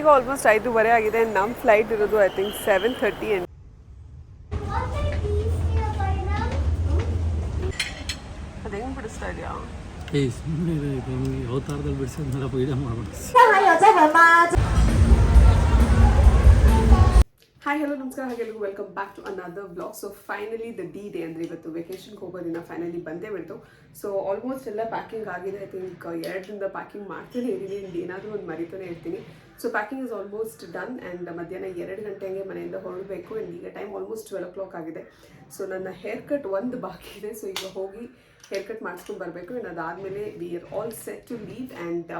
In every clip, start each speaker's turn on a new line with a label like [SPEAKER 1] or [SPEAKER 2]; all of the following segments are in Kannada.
[SPEAKER 1] ಈಗ ಆಲ್ಮೋಸ್ಟ್ ಐದೂವರೆ ಆಗಿದೆ. ನಮ್ಮ ಫ್ಲೈಟ್ ಇರೋದು I think seven thirty and ಬಿಡಿಸ್ತಾ ಇದೆಯಾ?
[SPEAKER 2] ಏ ಸುಮ್ಮನೆ ಅವತಾರದಲ್ಲಿ ಬಿಡಿಸಿದ್ಮೇಲೆ
[SPEAKER 1] ಹಾಯ್ ಹಲೋ ನಮಸ್ಕಾರ. ಹಾಗೆಲ್ಲರಿಗೂ welcome back to another blog so finally the D day ಅಂದರೆ ಇವತ್ತು ವೆಕೇಶನ್ಗೆ ಹೋಗೋ ದಿನ ಫೈನಲಿ ಬಂದೇ ಬಿಡ್ತು ಸೊ ಆಲ್ಮೋಸ್ಟ್ ಎಲ್ಲ ಪ್ಯಾಕಿಂಗ್ ಆಗಿದೆ. ಐ ಥಿಂಕ್ ಎರಡರಿಂದ ಪ್ಯಾಕಿಂಗ್ ಮಾಡ್ತೀನಿ ಇದ್ದೀನಿ. ಏನಾದರೂ ಒಂದು ಮರಿತಾನೆ ಇರ್ತೀನಿ. So packing is almost done and ಮಧ್ಯಾಹ್ನ ಎರಡು ಗಂಟೆಗೆ ಮನೆಯಿಂದ ಹೊರಡಬೇಕು ಆ್ಯಂಡ್ ಈಗ ಟೈಮ್ ಆಲ್ಮೋಸ್ಟ್ ಟ್ವೆಲ್ ಓ ಕ್ಲಾಕ್ ಆಗಿದೆ. ಸೊ ನನ್ನ ಹೇರ್ ಕಟ್ ಒಂದು ಬಾಕಿ ಇದೆ. ಸೊ ಈಗ ಹೋಗಿ ಹೇರ್ ಕಟ್ ಮಾಡಿಸ್ಕೊಂಡು ಬರಬೇಕು ಆ್ಯಂಡ್ ಅದಾದಮೇಲೆ we are all set to leave and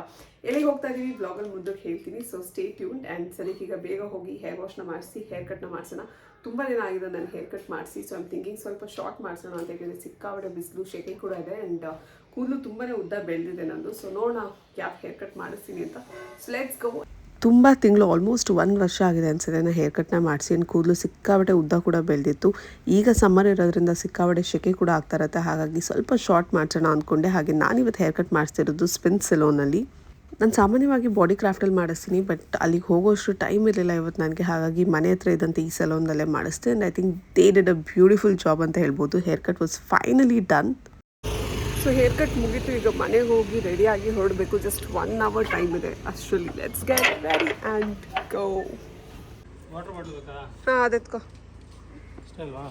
[SPEAKER 1] ಎಲ್ಲಿಗೆ ಹೋಗ್ತಾ ಇದ್ದೀವಿ ಬ್ಲಾಗಲ್ಲಿ ಮುಂದಕ್ಕೆ ಹೇಳ್ತೀನಿ. ಸೊ ಸ್ಟೇ ಟ್ಯೂನ್ಡ್ ಆ್ಯಂಡ್ ಸರಿ ಈಗ ಬೇಗ ಹೋಗಿ ಹೇರ್ ವಾಶ್ನ ಮಾಡಿಸಿ ಹೇರ್ ಕಟ್ನ ಮಾಡಿಸೋಣ. ತುಂಬ ದಿನ ಆಗಿದೆ ನಾನು ಹೇರ್ ಕಟ್ ಮಾಡಿಸಿ. ಸೊ ಐಮ್ ಥಿಂಕಿಂಗ್ ಸ್ವಲ್ಪ ಶಾರ್ಟ್ ಮಾಡಿಸೋಣ ಅಂತ ಹೇಳಿದ್ರೆ ಸಿಕ್ಕಾಪಟ್ಟೆ ಬಿಸಿಲು ಶೆಕೆ ಕೂಡ ಇದೆ ಆ್ಯಂಡ್ ಕೂದಲು ತುಂಬಾ ಉದ್ದ ಬೆಳೆದಿದೆ ನಂದು. ಸೊ ನೋಡೋಣ ಯಾವ ಹೇರ್ ಕಟ್ ಮಾಡಿಸ್ತೀನಿ ಅಂತ. ಸೊ ಲೆಟ್ಸ್ ಗೋ ತುಂಬ ತಿಂಗಳು ಆಲ್ಮೋಸ್ಟ್ ಒಂದು ವರ್ಷ ಆಗಿದೆ ಅನ್ಸುತ್ತೆ ನಾನು ಹೇರ್ ಕಟ್ನ ಮಾಡಿಸಿ. ಕೂದಲು ಸಿಕ್ಕಾಬಟ್ಟೆ ಉದ್ದ ಕೂಡ ಬೆಳೆದಿತ್ತು. ಈಗ ಸಮ್ಮರ್ ಇರೋದ್ರಿಂದ ಸಿಕ್ಕಾಬಟ್ಟೆ ಶೆಕೆ ಕೂಡ ಆಗ್ತಾ ಇರುತ್ತೆ. ಹಾಗಾಗಿ ಸ್ವಲ್ಪ ಶಾರ್ಟ್ ಮಾಡ್ಸೋಣ ಅಂದ್ಕೊಂಡೆ ಹಾಗೆ ನಾನಿವತ್ತು ಹೇರ್ ಕಟ್ ಮಾಡಿಸ್ತಿರೋದು ಸ್ಪಿನ್ ಸೆಲೋನಲ್ಲಿ ನಾನು ಸಾಮಾನ್ಯವಾಗಿ ಬಾಡಿ ಕ್ರಾಫ್ಟಲ್ಲಿ ಮಾಡಿಸ್ತೀನಿ ಬಟ್ ಅಲ್ಲಿಗೆ ಹೋಗೋಷ್ಟು ಟೈಮ್ ಇರಲಿಲ್ಲ ಇವತ್ತು ನನಗೆ. ಹಾಗಾಗಿ ಮನೆ ಹತ್ರ ಇದ್ದಂಥ ಈ ಸಲೋನಲ್ಲೇ ಮಾಡಿಸ್ತೀನಿ and I think they did a beautiful job ಅಂತ ಹೇಳ್ಬೋದು. Haircut was finally done so haircut ಮುಗೀತು ಈಗ ಮನೆಗೆ ಹೋಗಿ ರೆಡಿಯಾಗಿ ಹೊರಡಬೇಕು ಜಸ್ಟ್ ಒನ್ ಅವರ್ ಟೈಮ್ ಇದೆ ಅಷ್ಟರಲ್ಲಿ let's get ready and go
[SPEAKER 2] water bottle ಬೇಕಾ
[SPEAKER 1] ಹಾಂ ಅದೆತ್ಕೋ
[SPEAKER 2] ಅಷ್ಟೇ ಅಲ್ವಾ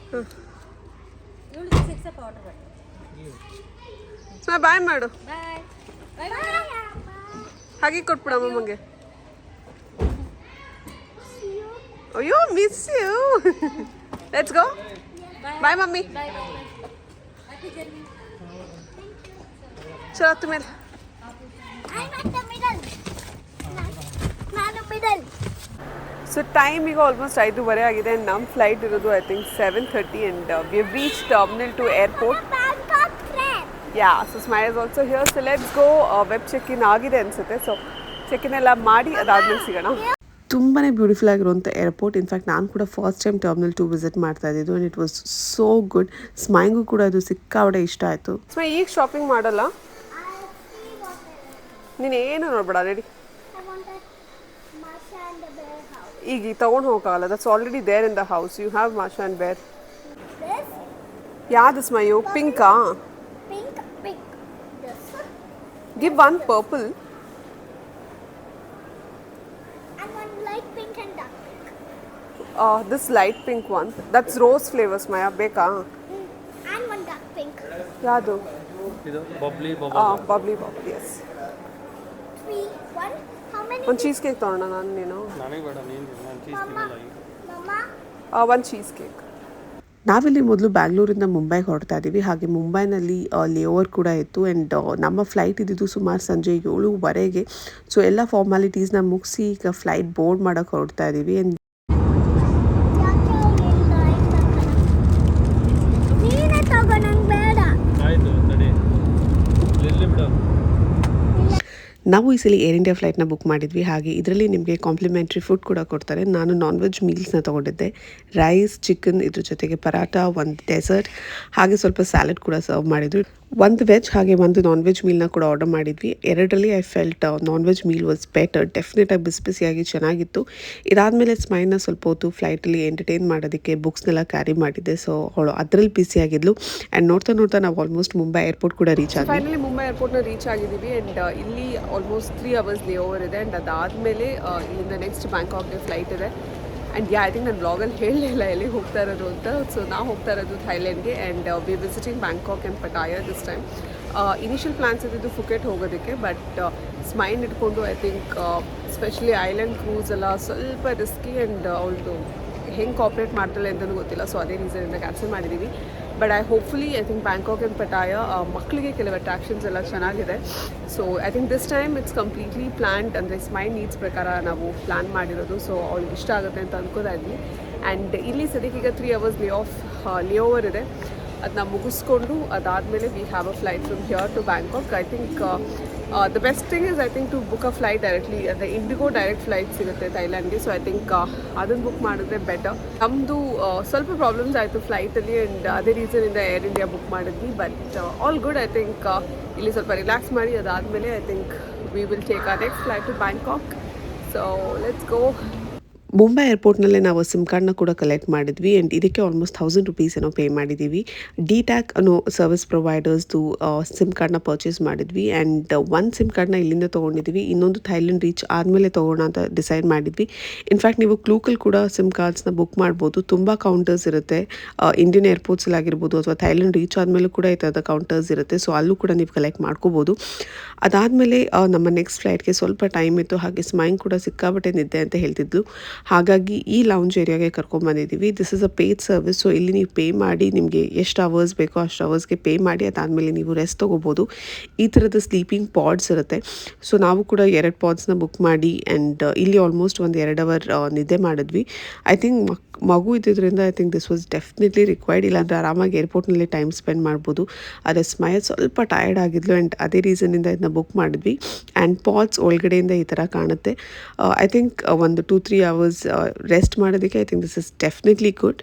[SPEAKER 1] ಸೊ ಬಾಯ್ ಮಾಡು
[SPEAKER 3] Bye. Bye. Bye.
[SPEAKER 1] ಹಾಗೆ ಕೊಟ್ಬಿಡ ಅಮ್ಮಂಗೆ ಅಯ್ಯೋ miss you let's go
[SPEAKER 3] bye mummy
[SPEAKER 1] ಚಲೋ ಹತ್ತು ಮೇಲೆ
[SPEAKER 3] I'm at the middle. ನಾನು middle.
[SPEAKER 1] ಸೊ ಟೈಮ್ ಈಗ ಆಲ್ಮೋಸ್ಟ್ ಐದೂವರೆ ಆಗಿದೆ ನಮ್ಮ ಫ್ಲೈಟ್ ಇರೋದು I think seven thirty and we reach terminal
[SPEAKER 3] two airport.
[SPEAKER 1] Yeah so smile is also here so let's go web check in ಆಗಿದೆ ಅನಿಸುತ್ತೆ. ಸೊ ಚೆಕ್ ಇನ್ ಎಲ್ಲ ಮಾಡಿ ಅದಾದ್ಮೇಲೆ ಸಿಗೋಣ. ತುಂಬಾ ಬ್ಯೂಟಿಫುಲ್ ಆಗಿರುವಂಥ ಏರ್ಪೋರ್ಟ್ ಇನ್ಫ್ಯಾಕ್ಟ್ ನಾನು ಕೂಡ first time terminal two visit ಮಾಡ್ತಾ ಇದ್ದಿದ್ದು and it was so good ಸ್ಮೈಂಗೂ ಕೂಡ ಅದು ಸಿಕ್ಕಾವಡೆ ಇಷ್ಟ ಆಯಿತು. ಸೊ ಈಗ ಶಾಪಿಂಗ್ ಮಾಡಲ್ಲ? ನೀನು ಏನು ನೋಡ್ಬೇಡ ready
[SPEAKER 3] I wanted Masha and the bear house.
[SPEAKER 1] ಈಗ ಈಗ ತೊಗೊಂಡು ಹೋಗಲ್ಲ that's already there in the house you have Masha and bear.
[SPEAKER 3] This?
[SPEAKER 1] ಯಾವ್ದು ಸ್ಮೈಯು ಪಿಂಕಾ?
[SPEAKER 3] Pink, pink. This.
[SPEAKER 1] Give one purple
[SPEAKER 3] and one light pink and dark pink.
[SPEAKER 1] This light pink one that's rose flavours ಮಯ ಬೇಕಾ?
[SPEAKER 3] Mm. And one dark pink.
[SPEAKER 1] ಯಾವುದು?
[SPEAKER 2] ಇದು ಬಬ್ಲಿ
[SPEAKER 1] ಹಾಂ
[SPEAKER 2] ಬಬಲ್
[SPEAKER 1] ಬಬ್ಲಿ ಬಬ್ಲಿ ಎಸ್ ಒಂದು ಚೀಸ್ ಕೇಕ್ ತೊಗೊಳ್ಳೋಣ ನಾನು ನೀನು?
[SPEAKER 2] ನನಗೆ ಬೇಡ ನೀನು ನಾನು ಚೀಸ್. ತಿನ್ನಲ್ಲ ಈಗ.
[SPEAKER 1] ಒಂದು ಚೀಸ್ ಕೇಕ್ ನಾವಿಲ್ಲಿ ಮೊದಲು ಬ್ಯಾಂಗ್ಳೂರಿಂದ ಮುಂಬೈಗೆ ಹೊರಡ್ತಾ ಇದ್ದೀವಿ ಹಾಗೆ ಮುಂಬೈನಲ್ಲಿ ಲೇಓವರ್ ಕೂಡ ಇತ್ತು. ಆ್ಯಂಡ್ ನಮ್ಮ ಫ್ಲೈಟ್ ಇದ್ದಿದ್ದು ಸುಮಾರು ಸಂಜೆ ಏಳುವರೆಗೆ. ಸೊ ಎಲ್ಲ ಫಾರ್ಮಾಲಿಟೀಸ್ನ ಮುಗಿಸಿ ಈಗ ಫ್ಲೈಟ್ ಬೋರ್ಡ್ ಮಾಡೋಕ್ಕೆ ಹೊರಡ್ತಾ ಇದ್ದೀವಿ ಆ್ಯಂಡ್
[SPEAKER 3] ಯಾಕೆ ಇಲ್ಲ ನೀನೇ ತಗೋ ನಂಗೆ ಬೇಡ
[SPEAKER 2] ಆಯಿತು ತಡಿ ಇರಲಿ ಬಿಡು
[SPEAKER 1] ನಾವು ಈ ಸಲ ಏರ್ ಇಂಡಿಯಾ ಫ್ಲೈಟ್ನ ಬುಕ್ ಮಾಡಿದ್ವಿ. ಹಾಗೆ ಇದರಲ್ಲಿ ನಿಮಗೆ ಕಾಂಪ್ಲಿಮೆಂಟ್ರಿ ಫುಡ್ ಕೂಡ ಕೊಡ್ತಾರೆ. ನಾನು ನಾನ್ ವೆಜ್ ಮೀಲ್ಸ್ನ ತೊಗೊಂಡಿದ್ದೆ. ರೈಸ್ ಚಿಕನ್ ಇದ್ರ ಜೊತೆಗೆ ಪರಾಟ ಒಂದು ಡೆಸರ್ಟ್ ಹಾಗೆ ಸ್ವಲ್ಪ ಸ್ಯಾಲಡ್ ಕೂಡ ಸರ್ವ್ ಮಾಡಿದ್ರು ಒಂದು ವೆಜ್ ಹಾಗೆ ಒಂದು ನಾನ್ ವೆಜ್ ಮೀಲ್ನ ಕೂಡ ಆರ್ಡರ್ ಮಾಡಿದ್ವಿ. ಎರಡರಲ್ಲಿ I felt non veg meal was better ಡೆಫಿನೆಟಾಗಿ ಬಿಸಿ ಬಿಸಿಯಾಗಿ ಚೆನ್ನಾಗಿತ್ತು. ಇದಾದಮೇಲೆ ಸ್ಮೈನ ಸ್ವಲ್ಪ ಹೊತ್ತು ಫ್ಲೈಟಲ್ಲಿ ಎಂಟರ್ಟೈನ್ ಮಾಡೋದಕ್ಕೆ ಬುಕ್ಸ್ನೆಲ್ಲ ಕ್ಯಾರಿ ಮಾಡಿದ್ದೆ. ಸೊ ಅವಳು ಅದರಲ್ಲಿ ಬಿಸಿಯಾಗಿದ್ಲು ಆ್ಯಂಡ್ ನೋಡ್ತಾ ನೋಡ್ತಾ ನಾವು ಆಲ್ಮೋಸ್ಟ್ ಮುಂಬೈ ಏರ್ಪೋರ್ಟ್ ಕೂಡ ರೀಚ್ ಆಗಿ ಮುಂಬೈ ಏರ್ಪೋರ್ಟ್ನ ರೀಚ್ ಆಗಿದ್ದೀವಿ. ಆ್ಯಂಡ್ ಇಲ್ಲಿ ಆಲ್ಮೋಸ್ಟ್ ತ್ರೀ ಅವರ್ಸ್ ಲೇ ಓವರ್ ಇದೆ. ಆ್ಯಂಡ್ ಅದಾದಮೇಲೆ ಇಲ್ಲಿಂದ ನೆಕ್ಸ್ಟ್ ಬ್ಯಾಂಕಾಕ್ಗೆ ಫ್ಲೈಟ್ ಇದೆ. ಆ್ಯಂಡ್ ಯಾ ಐ ಥಿಂಕ್ ನಾನು ಬ್ಲಾಗಲ್ಲಿ ಹೇಳಲಿಲ್ಲ ಎಲ್ಲಿ ಹೋಗ್ತಾ ಇರೋದು ಅಂತ. ಸೊ ನಾವು ಹೋಗ್ತಾ ಇರೋದು ಥೈಲ್ಯಾಂಡ್ಗೆ and we visiting Bangkok and Pattaya this time initial plans ಇದ್ದಿದ್ದು ಫುಕೆಟ್ ಹೋಗೋದಕ್ಕೆ. ಬಟ್ ಸ್ಮೈಂಡ್ ಇಟ್ಕೊಂಡು I think specially island cruise ಎಲ್ಲ ಸ್ವಲ್ಪ ರಿಸ್ಕಿ ಆ್ಯಂಡ್ ಅವಳದು ಹೆಂಗೆ ಕಾಪ್ರೇಟ್ ಮಾಡ್ತಾಳೆ ಅಂತಲೂ ಗೊತ್ತಿಲ್ಲ. ಸೊ ಅದೇ ರೀಸನಿಂದ ಕ್ಯಾನ್ಸಲ್ ಮಾಡಿದ್ದೀವಿ but I hopefully I think Bangkok and Pattaya ಮಕ್ಕಳಿಗೆ ಕೆಲವು ಅಟ್ರಾಕ್ಷನ್ಸ್ ಎಲ್ಲ ಚೆನ್ನಾಗಿದೆ. So I think this time it's completely planned ಅಂದರೆ ಸ್ಮೈ ನೀಡ್ಸ್ ಪ್ರಕಾರ ನಾವು ಪ್ಲ್ಯಾನ್ ಮಾಡಿರೋದು. ಸೊ ಅವ್ಳಿಗೆ ಇಷ್ಟ ಆಗುತ್ತೆ ಅಂತ ಅನ್ಕೋತಾ ಇದ್ವಿ. ಆ್ಯಂಡ್ ಇಲ್ಲಿ ಸದ್ಯಕ್ಕೆ ಈಗ three hours lay off layover ಇದೆ. ಅದನ್ನ ಮುಗಿಸ್ಕೊಂಡು ಅದಾದಮೇಲೆ we have a flight from here to Bangkok I think the best thing is I think to book a flight directly ಅಂದರೆ ಇಂಡಿಗೋ ಡೈರೆಕ್ಟ್ ಫ್ಲೈಟ್ ಸಿಗುತ್ತೆ ಥೈಲ್ಯಾಂಡ್ಗೆ ಸೊ ಐ ಥಿಂಕ್ ಅದನ್ನು ಬುಕ್ ಮಾಡಿದ್ರೆ ಬೆಟರ್ ನಮ್ಮದು ಸ್ವಲ್ಪ ಪ್ರಾಬ್ಲಮ್ಸ್ ಆಯಿತು ಫ್ಲೈಟಲ್ಲಿ ಆ್ಯಂಡ್ ಅದೇ ರೀಸನಿಂದ ಏರ್ ಇಂಡಿಯಾ ಬುಕ್ ಮಾಡಿದ್ವಿ. But all good I think ಇಲ್ಲಿ ಸ್ವಲ್ಪ ರಿಲ್ಯಾಕ್ಸ್ ಮಾಡಿ ಅದಾದಮೇಲೆ I think we will take a next flight to Bangkok so let's go Mumbai ಏರ್ಪೋರ್ಟ್ನಲ್ಲೇ ನಾವು ಸಿಮ್ ಕಾರ್ಡ್ನ ಕೂಡ ಕಲೆಕ್ಟ್ ಮಾಡಿದ್ವಿ ಆ್ಯಂಡ್ ಇದಕ್ಕೆ ಆಲ್ಮೋಸ್ಟ್ ಥೌಸಂಡ್ ರುಪೀಸ್ ಏನೋ ಪೇ ಮಾಡಿದ್ದೀವಿ ಡಿ ಟ್ಯಾಕ್ ಅನ್ನೋ ಸರ್ವಿಸ್ ಪ್ರೊವೈಡರ್ಸ್ದು ಸಿಮ್ ಕಾರ್ಡ್ನ ಪರ್ಚೇಸ್ ಮಾಡಿದ್ವಿ ಆ್ಯಂಡ್ ಒಂದು ಸಿಮ್ ಕಾರ್ಡ್ನ ಇಲ್ಲಿಂದ ತೊಗೊಂಡಿದ್ವಿ. ಇನ್ನೊಂದು ಥೈಲ್ಯಾಂಡ್ ರೀಚ್ ಆದಮೇಲೆ ತೊಗೋಣ ಅಂತ ಡಿಸೈಡ್ ಮಾಡಿದ್ವಿ. ಇನ್ಫ್ಯಾಕ್ಟ್ ನೀವು ಕ್ಲೂಕಲ್ಲಿ ಕೂಡ ಸಿಮ್ ಕಾರ್ಡ್ಸ್ನ ಬುಕ್ ಮಾಡ್ಬೋದು. ತುಂಬ ಕೌಂಟರ್ಸ್ ಇರುತ್ತೆ. ಇಂಡಿಯನ್ ಏರ್ಪೋರ್ಟ್ಸಲ್ಲಿ ಆಗಿರ್ಬೋದು ಅಥವಾ ಥೈಲ್ಯಾಂಡ್ ರೀಚ್ ಆದಮೇಲೂ ಕೂಡ ಈ ಥರದ ಕೌಂಟರ್ಸ್ ಇರುತ್ತೆ. ಸೊ ಅಲ್ಲೂ ಕೂಡ ನೀವು ಕಲೆಕ್ಟ್ ಮಾಡ್ಕೋಬೋದು. ಅದಾದಮೇಲೆ ನಮ್ಮ ನೆಕ್ಸ್ಟ್ ಫ್ಲೈಟ್ಗೆ ಸ್ವಲ್ಪ ಟೈಮ್ ಇತ್ತು. ಹಾಗೆ ಸ್ಮೈನ್ ಕೂಡ ಸಿಕ್ಕಾಬಟ್ಟೆ ನಿದ್ದೆ ಅಂತ ಹೇಳ್ತಿದ್ಲು. ಹಾಗಾಗಿ ಈ ಲೌಂಜ್ ಏರಿಯಾಗೆ ಕರ್ಕೊಂಬಂದಿದ್ದೀವಿ this is a paid service so ಇಲ್ಲಿ ನೀವು ಪೇ ಮಾಡಿ ನಿಮಗೆ ಎಷ್ಟು ಅವರ್ಸ್ ಬೇಕೋ ಅಷ್ಟು ಅವರ್ಸ್ಗೆ ಪೇ ಮಾಡಿ, ಅದಾದಮೇಲೆ ನೀವು ರೆಸ್ಟ್ ತೊಗೋಬೋದು. ಈ ಥರದ ಸ್ಲೀಪಿಂಗ್ ಪಾಡ್ಸ್ ಇರುತ್ತೆ. ಸೊ ನಾವು ಕೂಡ ಎರಡು ಪಾಡ್ಸ್ನ ಬುಕ್ ಮಾಡಿ ಆ್ಯಂಡ್ ಇಲ್ಲಿ ಆಲ್ಮೋಸ್ಟ್ ಒಂದು ಎರಡು ಅವರ್ ನಿದ್ದೆ ಮಾಡಿದ್ವಿ. ಐ ಥಿಂಕ್ ಮಗು ಇದ್ದಿದ್ದರಿಂದ I think this was definitely required ಇಲ್ಲಾಂದರೆ ಆರಾಮಾಗಿ ಏರ್ಪೋರ್ಟ್ನಲ್ಲಿ ಟೈಮ್ ಸ್ಪೆಂಡ್ ಮಾಡ್ಬೋದು. ಆದರೆ ಸ್ಮೈಲ್ ಸ್ವಲ್ಪ ಟಯರ್ಡ್ ಆಗಿದ್ಲು ಆ್ಯಂಡ್ ಅದೇ ರೀಸನಿಂದ ಇದನ್ನ ಬುಕ್ ಮಾಡಿದ್ವಿ. ಆ್ಯಂಡ್ ಪಾಟ್ಸ್ ಒಳಗಡೆಯಿಂದ ಈ ಥರ ಕಾಣುತ್ತೆ. ಐ ಥಿಂಕ್ ಒಂದು ಟೂ ತ್ರೀ ಅವರ್ಸ್ ರೆಸ್ಟ್ ಮಾಡೋದಕ್ಕೆ I think this is definitely good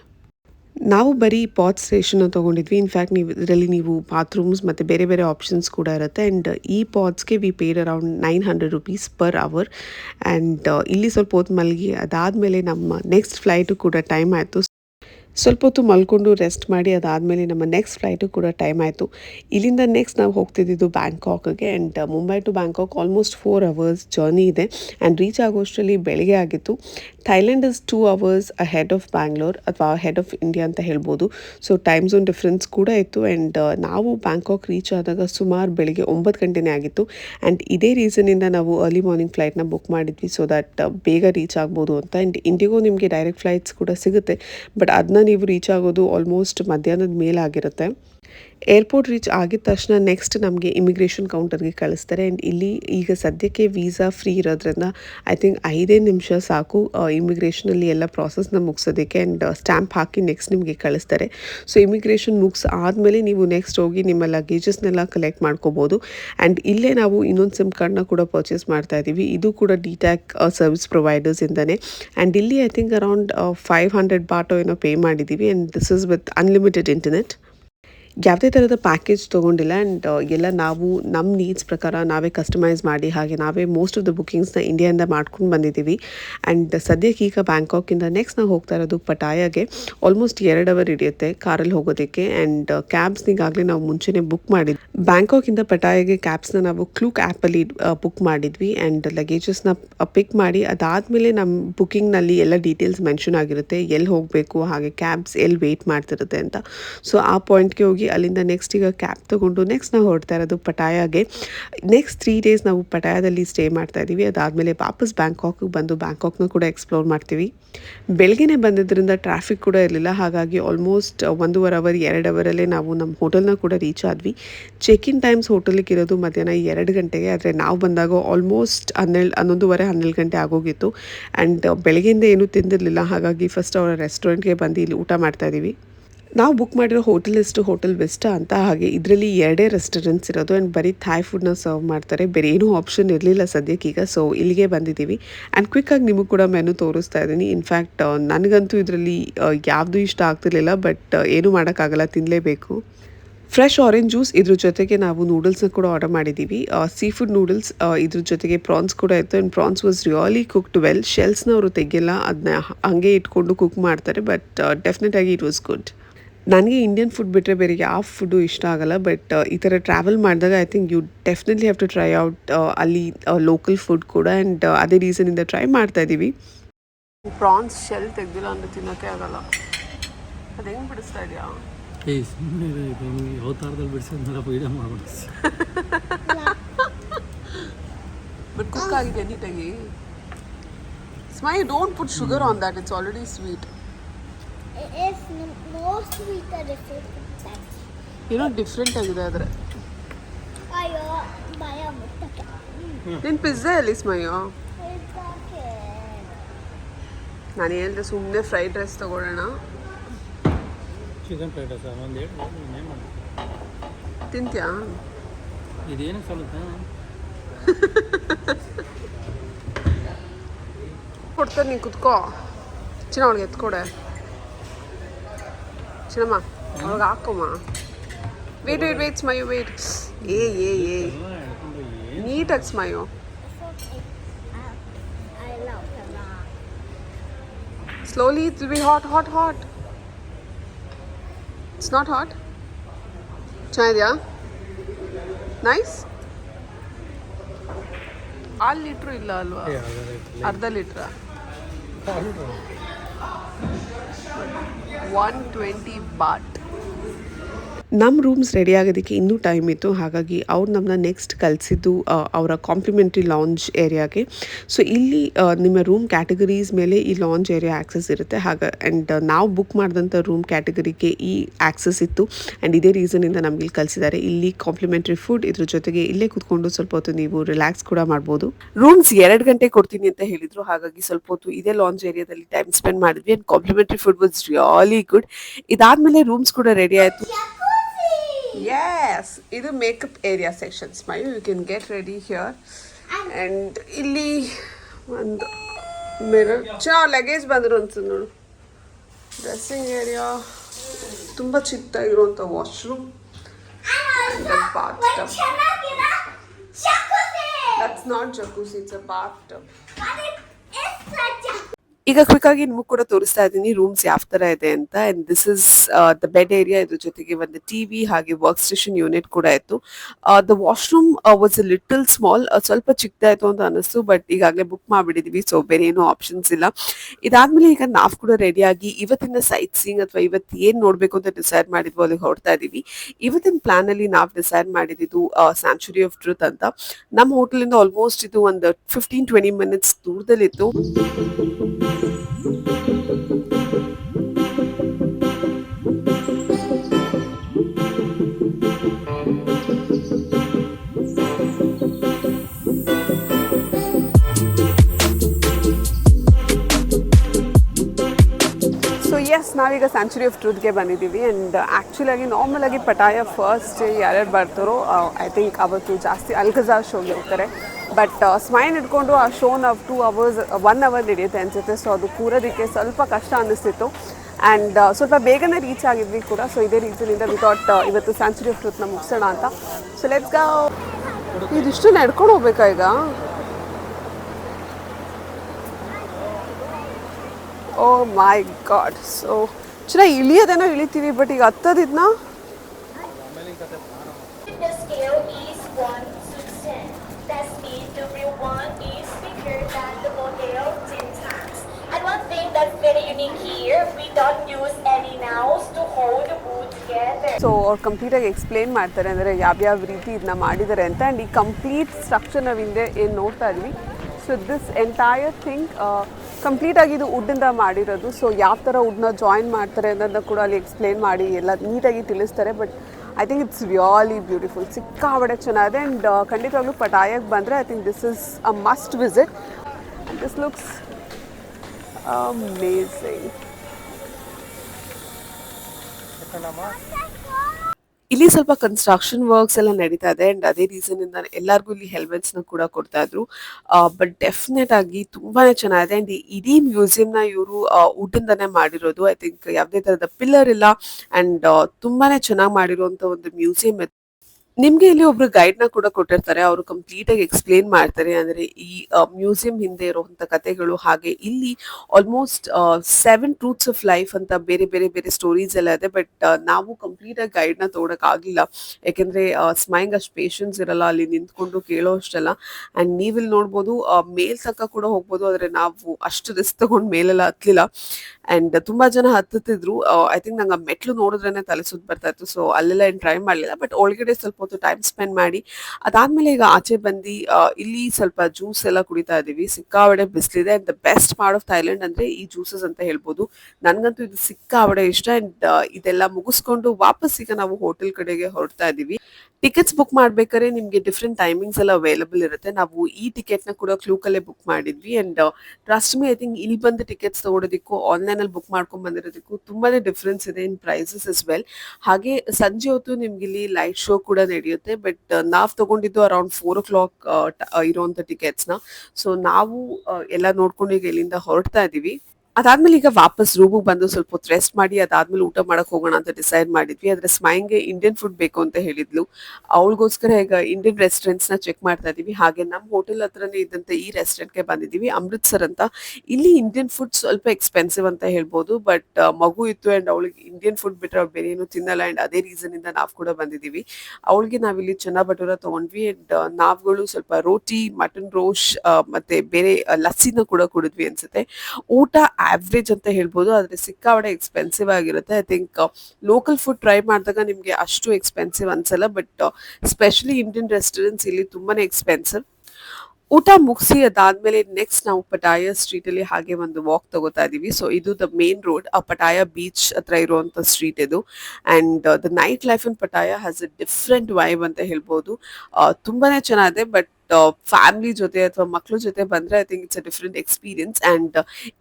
[SPEAKER 1] ನಾವು ಬರೀ ಪಾಟ್ ಸ್ಟೇಷನ್ನ ತೊಗೊಂಡಿದ್ವಿ. ಇನ್ಫ್ಯಾಕ್ಟ್ ನೀವು, ಇದರಲ್ಲಿ ನೀವು ಬಾತ್ರೂಮ್ಸ್ ಮತ್ತು ಬೇರೆ ಬೇರೆ ಆಪ್ಷನ್ಸ್ ಕೂಡ ಇರುತ್ತೆ. ಆ್ಯಂಡ್ ಈ ಪಾಟ್ಸ್ಗೆ we paid around nine hundred rupees per hour and ಇಲ್ಲಿ ಸ್ವಲ್ಪ ಹೊತ್ತು ಮಲಗಿ, ಅದಾದಮೇಲೆ ನಮ್ಮ ನೆಕ್ಸ್ಟ್ ಫ್ಲೈಟು ಕೂಡ ಟೈಮ್ ಆಯಿತು. ಸ್ವಲ್ಪ ಹೊತ್ತು ಮಲ್ಕೊಂಡು ರೆಸ್ಟ್ ಮಾಡಿ ಅದಾದಮೇಲೆ ನಮ್ಮ ನೆಕ್ಸ್ಟ್ ಫ್ಲೈಟು ಕೂಡ ಟೈಮ್ ಆಯಿತು. ಇಲ್ಲಿಂದ ನೆಕ್ಸ್ಟ್ ನಾವು ಹೋಗ್ತಿದ್ದಿದ್ದು ಬ್ಯಾಂಕಾಕ್ಗೆ and Mumbai to Bangkok almost four hours journey ಇದೆ ಆ್ಯಂಡ್ ರೀಚ್ ಆಗೋಷ್ಟರಲ್ಲಿ ಬೆಳಗ್ಗೆ ಆಗಿತ್ತು. Thailand is two hours ahead of Bangalore ಅಥವಾ ಹೆಡ್ ಆಫ್ ಇಂಡಿಯಾ ಅಂತ ಹೇಳ್ಬೋದು. ಸೊ ಟೈಮ್ ಝೋನ್ ಡಿಫ್ರೆನ್ಸ್ ಕೂಡ ಇತ್ತು ಆ್ಯಂಡ್ ನಾವು ಬ್ಯಾಂಕಾಕ್ ರೀಚ್ ಆದಾಗ ಸುಮಾರು ಬೆಳಿಗ್ಗೆ ಒಂಬತ್ತು ಗಂಟೆನೇ ಆಗಿತ್ತು. ಆ್ಯಂಡ್ ಇದೇ ರೀಸನಿಂದ ನಾವು ಅರ್ಲಿ ಮಾರ್ನಿಂಗ್ ಫ್ಲೈಟ್ನ ಬುಕ್ ಮಾಡಿದ್ವಿ ಸೊ ದಟ್ ಬೇಗ ರೀಚ್ ಆಗ್ಬೋದು ಅಂತ ಆ್ಯಂಡ್ ಇಂಡಿಗೋ ನಿಮಗೆ ಡೈರೆಕ್ಟ್ ಫ್ಲೈಟ್ಸ್ ಕೂಡ ಸಿಗುತ್ತೆ. ಬಟ್ ಅದನ್ನ ನೀವು ರೀಚ್ ಆಗೋದು ಆಲ್ಮೋಸ್ಟ್ ಮಧ್ಯಾಹ್ನದ ಮೇಲಾಗಿರುತ್ತೆ. ಏರ್ಪೋರ್ಟ್ ರೀಚ್ ಆಗಿದ ತಕ್ಷಣ ನೆಕ್ಸ್ಟ್ ನಮಗೆ ಇಮಿಗ್ರೇಷನ್ ಕೌಂಟರ್ಗೆ ಕಳಿಸ್ತಾರೆ. ಆ್ಯಂಡ್ ಇಲ್ಲಿ ಈಗ ಸದ್ಯಕ್ಕೆ ವೀಸಾ ಫ್ರೀ ಇರೋದ್ರಿಂದ ಐ ಥಿಂಕ್ ಐದೇ ನಿಮಿಷ ಸಾಕು ಇಮಿಗ್ರೇಷನಲ್ಲಿ ಎಲ್ಲ ಪ್ರಾಸೆಸ್ನ ಮುಗಿಸೋದಕ್ಕೆ ಆ್ಯಂಡ್ ಸ್ಟ್ಯಾಂಪ್ ಹಾಕಿ ನೆಕ್ಸ್ಟ್ ನಿಮಗೆ ಕಳಿಸ್ತಾರೆ. ಸೊ ಇಮಿಗ್ರೇಷನ್ ಮುಗ್ಸ್ ಆದಮೇಲೆ ನೀವು ನೆಕ್ಸ್ಟ್ ಹೋಗಿ ನಿಮ್ಮ ಲಗೇಜಸ್ನೆಲ್ಲ ಕಲೆಕ್ಟ್ ಮಾಡ್ಕೋಬೋದು. ಆ್ಯಂಡ್ ಇಲ್ಲೇ ನಾವು ಇನ್ನೊಂದು ಸಿಮ್ ಕಾರ್ಡ್ನ ಕೂಡ ಪರ್ಚೇಸ್ ಮಾಡ್ತಾ ಇದ್ದೀವಿ ಇದು ಕೂಡ ಡಿಟ್ಯಾಕ್ ಸರ್ವಿಸ್ ಪ್ರೊವೈಡರ್ಸಿಂದನೇ ಆ್ಯಂಡ್ ಇಲ್ಲಿ I think around five hundred ಬಾಟೋ ಏನೋ ಪೇ ಮಾಡಿದ್ದೀವಿ and this is with unlimited internet ಯಾವುದೇ ಥರದ ಪ್ಯಾಕೇಜ್ ತೊಗೊಂಡಿಲ್ಲ ಆ್ಯಂಡ್ ಎಲ್ಲ ನಾವು ನಮ್ಮ ನೀಡ್ಸ್ ಪ್ರಕಾರ ನಾವೇ ಕಸ್ಟಮೈಸ್ ಮಾಡಿ, ಹಾಗೆ ನಾವೇ ಮೋಸ್ಟ್ ಆಫ್ ದ ಬುಕ್ಕಿಂಗ್ಸ್ನ ಇಂಡಿಯಾಯಿಂದ ಮಾಡ್ಕೊಂಡು ಬಂದಿದ್ದೀವಿ. ಆ್ಯಂಡ್ ಸದ್ಯಕ್ಕೆ ಈಗ ಬ್ಯಾಂಕಾಕಿಂದ ನೆಕ್ಸ್ಟ್ ನಾವು ಹೋಗ್ತಾ ಇರೋದು ಪಟಾಯಾಗೆ. ಆಲ್ಮೋಸ್ಟ್ ಎರಡು ಅವರ್ ಹಿಡಿಯುತ್ತೆ ಕಾರಲ್ಲಿ ಹೋಗೋದಕ್ಕೆ ಆ್ಯಂಡ್ ಕ್ಯಾಬ್ಸ್ನಿಗಾಗಲೇ ನಾವು ಮುಂಚೆನೆ ಬುಕ್ ಮಾಡಿದ್ವಿ ಬ್ಯಾಂಕಾಕಿಂದ ಪಟಾಯಾಗೆ ಕ್ಯಾಬ್ಸ್ನ ನಾವು ಕ್ಲೂಕ್ ಆ್ಯಪಲ್ಲಿ ಬುಕ್ ಮಾಡಿದ್ವಿ ಆ್ಯಂಡ್ ಲಗೇಜಸ್ನ ಪಿಕ್ ಮಾಡಿ, ಅದಾದಮೇಲೆ ನಮ್ಮ ಬುಕ್ಕಿಂಗ್ನಲ್ಲಿ ಎಲ್ಲ ಡೀಟೇಲ್ಸ್ ಮೆನ್ಷನ್ ಆಗಿರುತ್ತೆ. ಎಲ್ಲಿ ಹೋಗಬೇಕು, ಹಾಗೆ ಕ್ಯಾಬ್ಸ್ ಎಲ್ಲಿ ವೆಯ್ಟ್ ಮಾಡ್ತಿರುತ್ತೆ ಅಂತ. ಸೊ ಆ ಪಾಯಿಂಟ್ಗೆ ಹೋಗಿ ಅಲ್ಲಿಂದ ನೆಕ್ಸ್ಟ್ ಈಗ ಕ್ಯಾಬ್ ತೊಗೊಂಡು ನೆಕ್ಸ್ಟ್ ನಾವು ಹೊರಡ್ತಾ ಇರೋದು ಪಟಾಯಾಗೆ. ನೆಕ್ಸ್ಟ್ ತ್ರೀ ಡೇಸ್ ನಾವು ಪಟಾಯದಲ್ಲಿ ಸ್ಟೇ ಮಾಡ್ತಾ ಇದ್ದೀವಿ. ಅದಾದಮೇಲೆ ವಾಪಸ್ ಬ್ಯಾಂಕಾಕ್ಗೆ ಬಂದು ಬ್ಯಾಂಕಾಕ್ನ ಕೂಡ ಎಕ್ಸ್ಪ್ಲೋರ್ ಮಾಡ್ತೀವಿ. ಬೆಳಗ್ಗೆನೇ ಬಂದಿದ್ದರಿಂದ ಟ್ರಾಫಿಕ್ ಕೂಡ ಇರಲಿಲ್ಲ. ಹಾಗಾಗಿ ಆಲ್ಮೋಸ್ಟ್ ಒಂದೂವರೆ ಅವರ್ ಎರಡು ಅವರಲ್ಲೇ ನಾವು ನಮ್ಮ ಹೋಟೆಲ್ನ ಕೂಡ ರೀಚ್ ಆದ್ವಿ. ಚೆಕ್ ಇನ್ ಟೈಮ್ಸ್ ಹೋಟೆಲಿಗೆ ಇರೋದು ಮಧ್ಯಾಹ್ನ ಎರಡು ಗಂಟೆಗೆ. ಆದರೆ ನಾವು ಬಂದಾಗ ಆಲ್ಮೋಸ್ಟ್ ಹನ್ನೆರಡು, ಹನ್ನೊಂದುವರೆ, ಹನ್ನೆರಡು ಗಂಟೆ ಆಗೋಗಿತ್ತು. ಆ್ಯಂಡ್ ಬೆಳಗ್ಗೆಯಿಂದ ಏನೂ ತಿಂದಿರಲಿಲ್ಲ. ಹಾಗಾಗಿ ಫಸ್ಟ್ ಅವರ ರೆಸ್ಟೋರೆಂಟ್ಗೆ ಬಂದು ಇಲ್ಲಿ ಊಟ ಮಾಡ್ತಾ ಇದ್ದೀವಿ. ನಾವು ಬುಕ್ ಮಾಡಿರೋ ಹೋಟೆಲ್ ಎಷ್ಟು ಹೋಟೆಲ್ ವೆಸ್ಟಾ ಅಂತ ಹಾಗೆ ಇದರಲ್ಲಿ ಎರಡೇ ರೆಸ್ಟೋರೆಂಟ್ಸ್ ಇರೋದು ಆ್ಯಂಡ್ ಬರೀ ಥಾಯ್ ಫುಡ್ನ ಸರ್ವ್ ಮಾಡ್ತಾರೆ. ಬೇರೆ ಏನೂ ಆಪ್ಷನ್ ಇರಲಿಲ್ಲ ಸದ್ಯಕ್ಕೀಗ ಸೊ ಇಲ್ಲಿಗೆ ಬಂದಿದ್ದೀವಿ. ಆ್ಯಂಡ್ ಕ್ವಿಕ್ಕಾಗಿ ನಿಮಗೆ ಕೂಡ ಮೆನು ತೋರಿಸ್ತಾ ಇದ್ದೀನಿ. ಇನ್ಫ್ಯಾಕ್ಟ್ ನನಗಂತೂ ಇದರಲ್ಲಿ ಯಾವುದು ಇಷ್ಟ ಆಗ್ತಿರ್ಲಿಲ್ಲ ಬಟ್ ಏನೂ ಮಾಡೋಕ್ಕಾಗಲ್ಲ ತಿನ್ನಲೇಬೇಕು ಫ್ರೆಶ್ ಆರೆಂಜ್ ಜ್ಯೂಸ್ ಇದ್ರ ಜೊತೆಗೆ ನಾವು ನೂಡಲ್ಸ್ನ ಕೂಡ ಆರ್ಡರ್ ಮಾಡಿದ್ದೀವಿ. ಸೀ ಫುಡ್ ನೂಡಲ್ಸ್ ಇದ್ರ ಜೊತೆಗೆ ಪ್ರಾನ್ಸ್ ಕೂಡ ಇತ್ತು. And prawns was really cooked well ಶೆಲ್ಸ್ನ ಅವರು ತೆಗಿಲ್ಲ ಅದನ್ನ ಹಾಗೆ ಇಟ್ಕೊಂಡು ಕುಕ್ ಮಾಡ್ತಾರೆ ಬಟ್ ಡೆಫಿನೆಟ್ ಆಗಿ ಇಟ್ ವಾಸ್ ಗುಡ್ ನನಗೆ ಇಂಡಿಯನ್ ಫುಡ್ ಬಿಟ್ಟರೆ ಬೇರೆ ಯಾವ ಫುಡ್ಡು ಇಷ್ಟ ಆಗಲ್ಲ ಬಟ್ ಈ ಥರ ಟ್ರಾವೆಲ್ ಮಾಡಿದಾಗ I think you definitely have to try out ಅಲ್ಲಿ ಲೋಕಲ್ ಫುಡ್ ಕೂಡ ಆ್ಯಂಡ್ ಅದೇ ರೀಸನಿಂದ ಟ್ರೈ ಮಾಡ್ತಾ ಇದ್ದೀವಿ ಪ್ರಾನ್ಸ್ ಶೆಲ್ ತೆಗ್ದಿಲ್ಲ ಅಂದರೆ ತಿನ್ನೋಕ್ಕೆ ಆಗಲ್ಲ. ಅದು ಹೆಂಗೆ ಬಿಡಿಸ್ತಾ ಇದೆಯಾ?
[SPEAKER 2] ಏಯ್ ಸುಮ್ಮನೆ ಇದು ಯಾವ ಥರದಲ್ಲಿ ಬಿಡಿಸಿದ್ನಲ್ಲ ವೀಡಿಯೋ ಮಾಡ್ಬಿಡಿ
[SPEAKER 1] ಬಟ್ ಕುಕ್ ಆಗಿದೆ ನೀಟಾಗಿ ಸ್ಮೈ don't put sugar on that it's already sweet
[SPEAKER 3] It is n- more sweeter if it's like
[SPEAKER 1] ಏನೋ ಡಿಫ್ರೆಂಟ್ ಆಗಿದೆ ಆದರೆ.
[SPEAKER 3] ಅಯ್ಯೋ ಭಯ ಮುಟ್ಟಕ್ಕೆ
[SPEAKER 1] ನಿನ್ನ ಪಿಜ್ಜಾ ಎಲ್ಲಿ ಸ್ಮೈಯೋ
[SPEAKER 3] ಇದಕ್ಕೆ
[SPEAKER 1] ನಾನು ಹೇಳಿದೆ ಸುಮ್ಮನೆ ಫ್ರೈಡ್ ರೈಸ್ ತಗೊಳ್ಳೋಣ.
[SPEAKER 2] ಚಿಕನ್ ಫ್ರೈಡ್ ರೈಸ್ ಒಂದು ಹೇಳಿ ಏನು ಮಾಡ್ತೀನಿ
[SPEAKER 1] ತಿಂತ್ಯಾ?
[SPEAKER 2] ಇದೇನು ಸಲ್ಲುತ್ತಾ
[SPEAKER 1] ಕೊಡ್ತಾರೆ ನೀನು ಕುತ್ಕೋ. ಚಿನ್ನ ಅವಳಿಗೆ ಎತ್ಕೊಡೆ ಚಿನ್ನಮ್ಮ ಅವಳಿಗೆ ಹಾಕೋಮ್ಮ ವೇಟ್ ವೇಟ್ ವೇಟ್ ಸ್ಮಯು ವೇಟ್ ಏ ಏ ಏ
[SPEAKER 2] ಎಲ್ಲ ಹೇಳ್ಕೊಂಡು ಏನು
[SPEAKER 1] ನೀಟಾಗಿ ಸ್ಮಯು
[SPEAKER 3] I
[SPEAKER 1] Slowly, it will be hot, hot, hot. It's not hot. ಚೆನ್ನಾಗಿದೆಯಾ ನೈಸ್ ಆರು ಲೀಟ್ರು ಇಲ್ಲ ಅಲ್ವಾ ಅರ್ಧ ಲೀಟ್ರ ಒನ್ ಟ್ವೆಂಟಿ ಬಾಟ್ ನಮ್ಮ ರೂಮ್ಸ್ ರೆಡಿ ಆಗೋದಕ್ಕೆ ಇನ್ನೂ ಟೈಮ್ ಇತ್ತು. ಹಾಗಾಗಿ ಅವ್ರು ನಮ್ಮನ್ನ ನೆಕ್ಸ್ಟ್ ಕಲಿಸಿದ್ದು ಅವರ ಕಾಂಪ್ಲಿಮೆಂಟ್ರಿ ಲಾಂಜ್ ಏರಿಯಾಗೆ ಸೊ ಇಲ್ಲಿ ನಿಮ್ಮ ರೂಮ್ ಕ್ಯಾಟಗರೀಸ್ ಮೇಲೆ ಈ ಲಾಂಜ್ ಏರಿಯಾ ಆ್ಯಕ್ಸಸ್ ಇರುತ್ತೆ. ಹಾಗೆ ಆ್ಯಂಡ್ ನಾವು ಬುಕ್ ಮಾಡಿದಂಥ ರೂಮ್ ಕ್ಯಾಟಗರಿಗೆ ಈ ಆ್ಯಕ್ಸಸ್ ಇತ್ತು. ಆ್ಯಂಡ್ ಇದೇ ರೀಸನಿಂದ ನಮಗೆ ಇಲ್ಲಿ ಕಲಿಸಿದ್ದಾರೆ. ಇಲ್ಲಿ ಕಾಂಪ್ಲಿಮೆಂಟ್ರಿ ಫುಡ್ ಇದ್ರ ಜೊತೆಗೆ ಇಲ್ಲೇ ಕೂತ್ಕೊಂಡು ಸ್ವಲ್ಪ ಹೊತ್ತು ನೀವು ರಿಲ್ಯಾಕ್ಸ್ ಕೂಡ ಮಾಡ್ಬೋದು. ರೂಮ್ಸ್ ಎರಡು ಗಂಟೆ ಕೊಡ್ತೀನಿ ಅಂತ ಹೇಳಿದ್ರು. ಹಾಗಾಗಿ ಸ್ವಲ್ಪ ಹೊತ್ತು ಇದೇ ಲಾಂಜ್ ಏರಿಯಾದಲ್ಲಿ ಟೈಮ್ ಸ್ಪೆಂಡ್ ಮಾಡಿದ್ವಿ. And complimentary food was really good ಇದಾದ್ಮೇಲೆ ರೂಮ್ಸ್ ಕೂಡ ರೆಡಿ ಆಯಿತು. ಎಸ್ ಇದು makeup area section smile you can get ready here and ಇಲ್ಲಿ ಒಂದು ಮಿರರ್ ಚೆನ್ನಾಗಿ ಲಗೇಜ್ ಬಂದರು ಅನ್ಸುತ್ತೆ ನೋಡು. ಡ್ರೆಸ್ಸಿಂಗ್ ಏರಿಯಾ ತುಂಬ ಚಿಕ್ಕದಾಗಿರುವಂಥ ವಾಶ್ರೂಮ್ ಬಾತ್ ಟಬ್
[SPEAKER 3] ಚೆನ್ನಾಗಿಲ್ಲ
[SPEAKER 1] jacuzzi that's not jacuzzi it's a bathtub
[SPEAKER 3] ಅದು ಎಷ್ಟು ಜಕೂಸಿ
[SPEAKER 1] ಈಗ ಕ್ವಿಕ್ ಆಗಿ ನಿಮಗೆ ಕೂಡ ತೋರಿಸ್ತಾ ಇದ್ದೀನಿ ರೂಮ್ಸ್ ಯಾವ ತರ ಇದೆ ಅಂತ. And this is the bed area ಇದ್ರ ಜೊತೆಗೆ ಒಂದು ಟಿವಿ ಹಾಗೆ ವರ್ಕ್ ಸ್ಟೇಷನ್ ಯೂನಿಟ್ ಕೂಡ ಇತ್ತು. The washroom was a little small ಸ್ವಲ್ಪ ಚಿಕ್ಕದಾಯ್ತು ಅಂತ ಅನಿಸ್ತು ಬಟ್ ಈಗಾಗಲೇ ಬುಕ್ ಮಾಡಿಬಿಟ್ಟಿದ್ವಿ ಸೊ ಬೇರೆ ಏನೂ ಆಪ್ಷನ್ಸ್ ಇಲ್ಲ. ಇದಾದ್ಮೇಲೆ ಈಗ ನಾವು ಕೂಡ ರೆಡಿಯಾಗಿ ಇವತ್ತಿನ ಸೈಟ್ ಸೀಯಿಂಗ್ ಅಥವಾ ಇವತ್ತು ಏನು ನೋಡಬೇಕು ಅಂತ ಡಿಸೈಡ್ ಮಾಡಿದ್ವು ಅಲ್ಲಿಗೆ ಹೊರಡ್ತಾ ಇದ್ದೀವಿ ಇವತ್ತಿನ ಪ್ಲಾನ್ ಅಲ್ಲಿ ನಾವು ಡಿಸೈಡ್ ಮಾಡಿದ್ದು ಸ್ಯಾಂಚುರಿ ಆಫ್ ಟ್ರೂತ್ ಅಂತ. ನಮ್ಮ ಹೋಟೆಲಿಂದ ಆಲ್ಮೋಸ್ಟ್ ಇದು ಒಂದು ಫಿಫ್ಟೀನ್ ಟ್ವೆಂಟಿ ಮಿನಿಟ್ಸ್ ದೂರದಲ್ಲಿತ್ತು. ಎಸ್ ನಾವೀಗ ಸ್ಯಾಂಚುರಿ ಆಫ್ ಟ್ರೂತ್ಗೆ ಬಂದಿದ್ದೀವಿ ಆ್ಯಂಡ್ ಆ್ಯಕ್ಚುಲಿ ಆಗಿ ನಾರ್ಮಲ್ ಆಗಿ ಪಟಾಯ ಫಸ್ಟ್ ಯಾರ್ಯಾರು ಬರ್ತಾರೋ ಐ ಥಿಂಕ್ ಅವತ್ತು ಜಾಸ್ತಿ ಅಲ್ಕಜಾರ್ ಶೋಗೆ ಹೋಗ್ತಾರೆ ಬಟ್ ಸ್ಮೈನ್ ಇಟ್ಕೊಂಡು ಆ ಶೋನ ಟೂ ಅವರ್ಸ್ ಒನ್ ಅವರ್ ನಡೆಯುತ್ತೆ ಅನಿಸುತ್ತೆ. ಸೊ ಅದು ಕೂರೋದಕ್ಕೆ ಸ್ವಲ್ಪ ಕಷ್ಟ ಅನ್ನಿಸ್ತಿತ್ತು. ಆ್ಯಂಡ್ ಸ್ವಲ್ಪ ಬೇಗನೆ ರೀಚ್ ಆಗಿದ್ವಿ ಕೂಡ. ಸೊ ಇದೇ ರೀಸನಿಂದ ವಿತೌಟ್ ಇವತ್ತು ಸ್ಯಾಂಚುರಿ ಆಫ್ ಟ್ರೂತ್ನ ಮುಗಿಸೋಣ ಅಂತ. ಸೊ ಲೆಟ್ಸ್ ಗಾ ಇದಿಷ್ಟು ನಡ್ಕೊಂಡು ಹೋಗ್ಬೇಕಾ ಈಗ? ಓ ಮೈ ಗಾಡ್ ಸೊ ಚೆನ್ನಾಗಿ ಇಳಿಯೋದೇನೋ ಇಳಿತೀವಿ ಬಟ್ ಈಗ ಹತ್ತದಿದ್ನ
[SPEAKER 4] The scale is 1 to 10. That means the real one is bigger than the model 10 times. And one thing that's very unique here, we don't use any nails to hold the wood together.
[SPEAKER 1] So ಅವ್ರು ಕಂಪ್ಲೀಟಾಗಿ ಎಕ್ಸ್ಪ್ಲೇನ್ ಮಾಡ್ತಾರೆ ಅಂದರೆ ಯಾವ್ಯಾವ ರೀತಿ ಇದನ್ನ ಮಾಡಿದ್ದಾರೆ ಅಂತ ಆ್ಯಂಡ್ ಈ ಕಂಪ್ಲೀಟ್ ಸ್ಟ್ರಕ್ಚರ್ ನಾವು ಹಿಂದೆ ಏನು ನೋಡ್ತಾ ಇದ್ವಿ ಸೊ ದಿಸ್ ಎಂಟೈರ್ ಥಿಂಗ್ ಕಂಪ್ಲೀಟಾಗಿ ಇದು ವುಡ್ಡಿಂದ ಮಾಡಿರೋದು ಸೊ ಯಾವ ಥರ ವುಡ್ನ ಜಾಯಿನ್ ಮಾಡ್ತಾರೆ ಅನ್ನೋದನ್ನ ಕೂಡ ಅಲ್ಲಿ ಎಕ್ಸ್ಪ್ಲೇನ್ ಮಾಡಿ ಎಲ್ಲ ನೀಟಾಗಿ ತಿಳಿಸ್ತಾರೆ but I think it's really beautiful ಸಿಕ್ಕಾಬಡೆ ಚೆನ್ನಾಗಿದೆ. ಆ್ಯಂಡ್ ಖಂಡಿತವಾಗ್ಲೂ ಪಟಾಯಕ್ಕೆ ಬಂದರೆ I think this is a must visit this looks amazing ಇಲ್ಲಿ ಸ್ವಲ್ಪ ಕನ್ಸ್ಟ್ರಕ್ಷನ್ ವರ್ಕ್ಸ್ ಎಲ್ಲ ನಡೀತಾ ಇದೆ ಅಂಡ್ ಅದೇ ರೀಸನ್ ಇಂದ ಎಲ್ಲರಿಗೂ ಇಲ್ಲಿ ಹೆಲ್ಮೆಟ್ಸ್ನ ಕೂಡ ಕೊಡ್ತಾ ಇದ್ರು. ಬಟ್ ಡೆಫಿನೆಟ್ ಆಗಿ ತುಂಬಾನೇ ಚೆನ್ನಾಗಿದೆ ಅಂಡ್ ಇಡೀ ಮ್ಯೂಸಿಯಂ ನ ಇವರು ವುಡ್ ಇಂದಾನೆ ಮಾಡಿರೋದು. ಐ ಥಿಂಕ್ ಯಾವುದೇ ತರದ ಪಿಲ್ಲರ್ ಇಲ್ಲ ಅಂಡ್ ತುಂಬಾನೇ ಚೆನ್ನಾಗಿ ಮಾಡಿರುವಂತ ಒಂದು ಮ್ಯೂಸಿಯಂ ನಿಮ್ಗೆ ಇಲ್ಲಿ ಒಬ್ರು ಗೈಡ್ನ ಕೂಡ ಕೊಟ್ಟಿರ್ತಾರೆ, ಅವರು ಕಂಪ್ಲೀಟ್ ಆಗಿ ಎಕ್ಸ್ಪ್ಲೇನ್ ಮಾಡ್ತಾರೆ. ಅಂದ್ರೆ ಈ ಮ್ಯೂಸಿಯಂ ಹಿಂದೆ ಇರುವಂತ ಕಥೆಗಳು ಹಾಗೆ ಇಲ್ಲಿ almost seven truths of life ಅಂತ ಬೇರೆ ಬೇರೆ ಬೇರೆ ಸ್ಟೋರೀಸ್ ಎಲ್ಲ ಇದೆ. ಬಟ್ ನಾವು ಕಂಪ್ಲೀಟ್ ಆಗಿ ಗೈಡ್ನ ತಗೊಳಕ್ ಆಗಿಲ್ಲ. ಯಾಕೆಂದ್ರೆ ಸ್ಮೈಂಗ್ ಅಷ್ಟು ಪೇಷನ್ಸ್ ಇರಲ್ಲ, ಅಲ್ಲಿ ನಿಂತ್ಕೊಂಡು ಕೇಳೋ ಅಷ್ಟೆಲ್ಲ. ಅಂಡ್ ನೀವಿಲ್ಲಿ ನೋಡ್ಬೋದು ಮೇಲ್ ತಕ್ಕ ಕೂಡ ಹೋಗ್ಬೋದು, ಆದ್ರೆ ನಾವು ಅಷ್ಟು ರಿಸ್ಕ್ ತಗೊಂಡ್ ಮೇಲೆಲ್ಲ ಹತ್ಲಿಲ್ಲ. ಅಂಡ್ ತುಂಬಾ ಜನ ಹತ್ತುತ್ತಿದ್ರು. ಐ ಥಿಂಕ್ ನಂಗೆ ಮೆಟ್ಲು ನೋಡಿದ್ರೇನೆ ತಲೆ ಸುತ್ತ ಬರ್ತಾ ಇತ್ತು. ಸೊ ಅಲ್ಲೆಲ್ಲ ಏನು ಟ್ರೈ ಮಾಡಲಿಲ್ಲ. ಬಟ್ ಒಳಗಡೆ ಸ್ವಲ್ಪ ಹೊತ್ತು ಟೈಮ್ ಸ್ಪೆಂಡ್ ಮಾಡಿ. ಅದಾದ್ಮೇಲೆ ಈಗ ಆಚೆ ಬಂದು ಇಲ್ಲಿ ಸ್ವಲ್ಪ ಜ್ಯೂಸ್ ಎಲ್ಲ ಕುಡಿತಾ ಇದೀವಿ ಸಿಕ್ಕಾವಡೆ ಬಿಸಿಲಿದೆ. And the best part of Thailand ಅಂದ್ರೆ ಈ ಜ್ಯೂಸಸ್ ಅಂತ ಹೇಳ್ಬೋದು. ನನ್ಗಂತೂ ಇದು ಸಿಕ್ಕಾವಡೆ ಇಷ್ಟ. ಅಂಡ್ ಇದೆಲ್ಲ ಮುಗಿಸ್ಕೊಂಡು ವಾಪಸ್ ಈಗ ನಾವು ಹೋಟೆಲ್ ಕಡೆಗೆ ಹೊರಡ್ತಾ ಇದೀವಿ ಟಿಕೆಟ್ಸ್ ಬುಕ್ ಮಾಡ್ಬೇಕಾದ್ರೆ ನಿಮಗೆ ಡಿಫ್ರೆಂಟ್ ಟೈಮಿಂಗ್ಸ್ ಎಲ್ಲ ಅವೈಲಬಲ್ ಇರುತ್ತೆ. ನಾವು ಈ ಟಿಕೆಟ್ನ ಕೂಡ ಕ್ಲೂಕಲ್ಲೇ ಬುಕ್ ಮಾಡಿದ್ವಿ. And trust me I think ಇಲ್ಲಿ ಬಂದು ಟಿಕೆಟ್ಸ್ ತಗೊಳೋದಕ್ಕೂ ಆನ್ಲೈನಲ್ಲಿ ಬುಕ್ ಮಾಡ್ಕೊಂಡ್ ಬಂದಿರೋದಕ್ಕೂ ತುಂಬಾನೇ ಡಿಫ್ರೆನ್ಸ್ ಇದೆ ಇನ್ ಪ್ರೈಸಸ್ ಇಸ್ ವೆಲ್ ಹಾಗೆ ಸಂಜೆ ಹೊತ್ತು ನಿಮ್ಗೆ ಇಲ್ಲಿ ಲೈಟ್ ಶೋ ಕೂಡ ನಡೆಯುತ್ತೆ ಬಟ್ ನಾವು ತಗೊಂಡಿದ್ದು ಅರೌಂಡ್ ಫೋರ್ ಓ ಕ್ಲಾಕ್ ಇರುವಂತ ನ. ಸೊ ನಾವು ಎಲ್ಲ ನೋಡ್ಕೊಂಡು ಈಗ ಇಲ್ಲಿಂದ ಹೊರಡ್ತಾ ಇದೀವಿ. ಅದಾದ್ಮೇಲೆ ಈಗ ವಾಪಸ್ ರೂಮಿಗೆ ಬಂದು ಸ್ವಲ್ಪ ಹೊತ್ತು ರೆಸ್ಟ್ ಮಾಡಿ, ಅದಾದ್ಮೇಲೆ ಊಟ ಮಾಡಕ್ ಹೋಗೋಣ ಅಂತ ಡಿಸೈಡ್ ಮಾಡಿದ್ವಿ. ಆದ್ರೆ ಸ್ಮೈಂಗೆ ಇಂಡಿಯನ್ ಫುಡ್ ಬೇಕು ಅಂತ ಹೇಳಿದ್ಲು. ಅವಳಿಗೋಸ್ಕರ ಈಗ ಇಂಡಿಯನ್ ರೆಸ್ಟೋರೆಂಟ್ಸ್ನ ಚೆಕ್ ಮಾಡ್ತಾ ಇದೀವಿ ಹಾಗೆ ನಮ್ಮ ಹೋಟೆಲ್ ಹತ್ರನೇ ಇದ್ದಂತೆ ಈ ರೆಸ್ಟೋರೆಂಟ್ಗೆ ಬಂದಿದೀವಿ ಅಮೃತ್ಸರ್ ಅಂತ. ಇಲ್ಲಿ ಇಂಡಿಯನ್ ಫುಡ್ ಸ್ವಲ್ಪ ಎಕ್ಸ್ಪೆನ್ಸಿವ್ ಅಂತ ಹೇಳ್ಬೋದು. ಬಟ್ ಮಗು ಇತ್ತು ಅಂಡ್ ಅವಳಿಗೆ ಇಂಡಿಯನ್ ಫುಡ್ ಬಿಟ್ರೆ ಅವ್ಳು ಬೇರೆ ಏನು ತಿನ್ನಲ್ಲ ಅಂಡ್ ಅದೇ ರೀಸನ್ ಇಂದ ನಾವು ಕೂಡ ಬಂದಿದೀವಿ ಅವಳಿಗೆ ನಾವಿಲ್ಲಿ ಚೆನ್ನ ಭಟೂರ ತಗೊಂಡ್ವಿ ಅಂಡ್ ನಾವುಗಳು ಸ್ವಲ್ಪ ರೋಟಿ ಮಟನ್ ರೋಶ್ ಮತ್ತೆ ಬೇರೆ ಲಸ್ಸಿನ ಕೂಡ ಕುಡಿದ್ವಿ ಅನ್ಸುತ್ತೆ. ಊಟ ಆವ್ರೇಜ್ ಅಂತ ಹೇಳ್ಬೋದು ಆದರೆ ಸಿಕ್ಕಾವಡೆ ಎಕ್ಸ್ಪೆನ್ಸಿವ್ ಆಗಿರುತ್ತೆ. I think local food try ಮಾಡಿದಾಗ ನಿಮಗೆ ಅಷ್ಟು ಎಕ್ಸ್ಪೆನ್ಸಿವ್ ಅನ್ಸಲ್ಲ ಬಟ್ ಸ್ಪೆಷಲಿ ಇಂಡಿಯನ್ ರೆಸ್ಟೋರೆಂಟ್ಸ್ ಇಲ್ಲಿ ತುಂಬಾ ಎಕ್ಸ್ಪೆನ್ಸಿವ್ ಊಟ ಮುಗಿಸಿ ಅದಾದ್ಮೇಲೆ ನೆಕ್ಸ್ಟ್ ನಾವು ಪಟಾಯ ಸ್ಟ್ರೀಟ್ ಅಲ್ಲಿ ಹಾಗೆ ಒಂದು ವಾಕ್ ತಗೋತಾ ಇದೀವಿ. ಸೊ ಇದು ದ ಮೇನ್ ರೋಡ್ ಆ ಪಟಾಯ ಬೀಚ್ ಹತ್ರ ಇರುವಂತ ಸ್ಟ್ರೀಟ್ ಇದು. And the night life in Pattaya has a different vibe ಅಂತ ಹೇಳ್ಬೋದು. ಆ, ತುಂಬಾನೇ ಚೆನ್ನಾಗಿದೆ ಬಟ್ ಫ್ಯಾಮಿಲಿ ಜೊತೆ ಅಥವಾ ಮಕ್ಕಳ ಜೊತೆ ಬಂದ್ರೆ I think it's a different experience and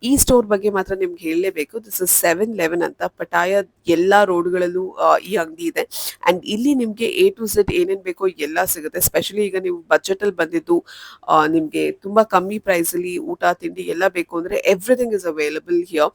[SPEAKER 1] ಈ ಸ್ಟೋರ್ ಬಗ್ಗೆ ಮಾತ್ರ ನಿಮ್ಗೆ ಹೇಳಲೇಬೇಕು. ದಿಸ್ ಇಸ್ ಸೆವೆನ್ ಲೆವೆನ್ ಅಂತ ಪಟಾಯ ಎಲ್ಲ ರೋಡ್ಗಳಲ್ಲೂ ಈ ಅಂಗಡಿ ಇದೆ. ಅಂಡ್ ಇಲ್ಲಿ ನಿಮಗೆ ಎ ಟು ಝೆಡ್ ಏನೇನು ಬೇಕೋ ಎಲ್ಲ ಸಿಗುತ್ತೆ. ಸ್ಪೆಷಲಿ ಈಗ ನೀವು ಬಜೆಟ್ ಅಲ್ಲಿ ಬಂದಿದ್ದು ನಿಮಗೆ ತುಂಬ ಕಮ್ಮಿ ಪ್ರೈಸ್ ಅಲ್ಲಿ ಊಟ, ತಿಂಡಿ ಎಲ್ಲ ಬೇಕು ಅಂದರೆ ಎವ್ರಿಥಿಂಗ್ ಇಸ್ ಅವೈಲಬಲ್ ಹಿಯರ್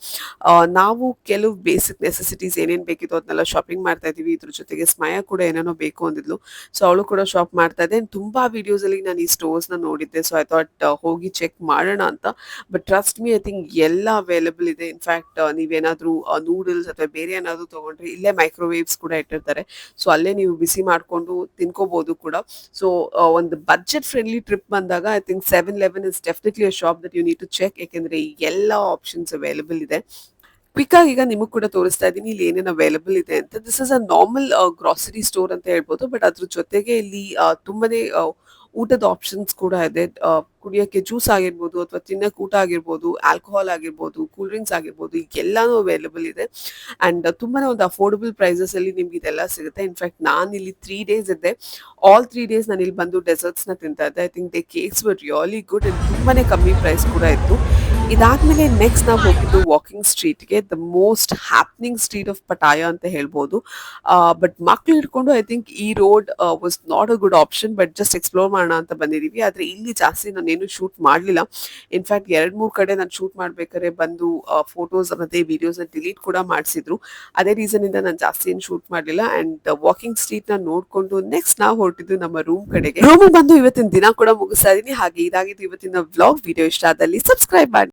[SPEAKER 1] ನಾವು ಕೆಲವು ಬೇಸಿಕ್ ನೆಸೆಸಿಟೀಸ್ ಏನೇನು ಬೇಕಿತ್ತು ಅದನ್ನೆಲ್ಲ ಶಾಪಿಂಗ್ ಮಾಡ್ತಾ ಇದ್ದೀವಿ. ಇದ್ರ ಜೊತೆಗೆ ಸ್ಮಯ ಕೂಡ ಏನೇನೋ ಬೇಕು ಅಂದಿದ್ಲು. ಸೊ ಅವಳು ಕೂಡ ಶಾಪ್ ಮಾಡ್ತಾ ಇದೆ ತುಂಬ ತುಂಬಾ ವಿಡಿಯೋಸ್ ಅಲ್ಲಿ ನಾನು ಈ ಸ್ಟೋರ್ಸ್ನ ನೋಡಿದ್ದೆ. ಸೊ ಐ ಥಾಟ್ ಹೋಗಿ ಚೆಕ್ ಮಾಡೋಣ ಅಂತ. But trust me I think ಎಲ್ಲ ಅವೈಲಬಲ್ ಇದೆ. ಇನ್ಫ್ಯಾಕ್ಟ್ ನೀವೇನಾದ್ರೂ ನೂಡಲ್ಸ್ ಅಥವಾ ಬೇರೆ ಏನಾದ್ರು ತಗೊಂಡ್ರೆ ಇಲ್ಲೇ ಮೈಕ್ರೋವೇವ್ಸ್ ಕೂಡ ಇಟ್ಟಿರ್ತಾರೆ. ಸೊ ಅಲ್ಲೇ ನೀವು ಬಿಸಿ ಮಾಡ್ಕೊಂಡು ತಿನ್ಕೋಬಹುದು ಕೂಡ. ಸೊ ಒಂದು ಬಜೆಟ್ ಫ್ರೆಂಡ್ಲಿ ಟ್ರಿಪ್ ಬಂದಾಗ I think seven eleven is definitely a shop that you need to check ಯಾಕೆಂದ್ರೆ ಎಲ್ಲ ಆಪ್ಷನ್ಸ್ ಅವೈಲಬಲ್ ಇದೆ. ಕ್ವಿಕ್ ಆಗಿ ಈಗ ನಿಮಗ್ ಕೂಡ ತೋರಿಸ್ತಾ ಇದ್ದೀನಿ, ಇಲ್ಲಿ ಏನೇನು ಅವೈಲಬಲ್ ಇದೆ ಅಂತ. This is a normal grocery store ಅಂತ ಹೇಳ್ಬೋದು. ಬಟ್ ಅದ್ರ ಜೊತೆಗೆ ಇಲ್ಲಿ ತುಂಬಾನೇ ಊಟದ ಆಪ್ಷನ್ಸ್ ಕೂಡ ಇದೆ. ಕುಡಿಯೋಕ್ಕೆ ಜ್ಯೂಸ್ ಆಗಿರ್ಬೋದು ಅಥವಾ ತಿನ್ನಕ್ಕೆ ಊಟ ಆಗಿರ್ಬೋದು ಆಲ್ಕೋಹಾಲ್ ಆಗಿರ್ಬೋದು ಕೂಲ್ ಡ್ರಿಂಕ್ಸ್ ಆಗಿರ್ಬೋದು ಎಲ್ಲಾನು ಅವೈಲೇಬಲ್ ಇದೆ. ಆ್ಯಂಡ್ ತುಂಬಾನೇ ಒಂದು ಅಫೋರ್ಡಬಲ್ ಪ್ರೈಸಸ್ ಅಲ್ಲಿ ನಿಮ್ಗೆ ಇದೆಲ್ಲ ಸಿಗುತ್ತೆ. ಇನ್ಫ್ಯಾಕ್ಟ್ ನಾನು ಇಲ್ಲಿ ತ್ರೀ ಡೇಸ್ ಇದ್ದೆ. ಆಲ್ ತ್ರೀ ಡೇಸ್ ನಾನು ಇಲ್ಲಿ ಬಂದು ಡೆಸರ್ಟ್ಸ್ನ ತಿಂತಾ ಇದ್ದೆ. I think they cakes were really good and ತುಂಬಾನೇ ಕಮ್ಮಿ ಪ್ರೈಸ್ ಕೂಡ ಇತ್ತು. ಇದಾದ್ಮೇಲೆ ನೆಕ್ಸ್ಟ್ ನಾವು ಹೋಗಿದ್ದು walking ಸ್ಟ್ರೀಟ್ಗೆ the most happening street of Pattaya ಅಂತ ಹೇಳ್ಬೋದು. ಬಟ್ ಮಕ್ಳು ಹಿಡ್ಕೊಂಡು ಐ ಥಿಂಕ್ ಈ road was not a good option but just explore ಮಾಡೋಣ ಅಂತ ಬಂದಿದ್ದೀವಿ ಆದ್ರೆ ಇಲ್ಲಿ ಜಾಸ್ತಿ ನಾನು ಏನು ಶೂಟ್ ಮಾಡಲಿಲ್ಲ ಇನ್ಫ್ಯಾಕ್ಟ್ ಎರಡ್ ಮೂರ್ ಕಡೆ ನಾನು ಶೂಟ್ ಮಾಡ್ಬೇಕಾದ್ರೆ ಬಂದು ಫೋಟೋಸ್ ಮತ್ತೆ ವಿಡಿಯೋಸ್ ಡಿಲೀಟ್ ಕೂಡ ಮಾಡಿಸಿದ್ರು. ಅದೇ ರೀಸನ್ ಇಂದ ನಾನು ಜಾಸ್ತಿ ಏನು ಶೂಟ್ ಮಾಡಲಿಲ್ಲ. ಅಂಡ್ ವಾಕಿಂಗ್ ಸ್ಟ್ರೀಟ್ನ ನೋಡ್ಕೊಂಡು ನೆಕ್ಸ್ಟ್ ನಾವು ಹೊರಟಿದ್ದು ನಮ್ಮ ರೂಮ್ ಕಡೆಗೆ. ರೂಮ್ ಬಂದು ಇವತ್ತಿನ ದಿನ ಕೂಡ ಮುಗಿಸ್ತಾ ಇದೀನಿ. ಹಾಗೆ ಇದಾಗಿದ್ದು ಇವತ್ತಿನ ವ್ಲಾಗ್ ವಿಡಿಯೋ ಇಷ್ಟ ಆದಲ್ಲಿ ಸಬ್ಸ್ಕ್ರೈಬ್ ಮಾಡಿ.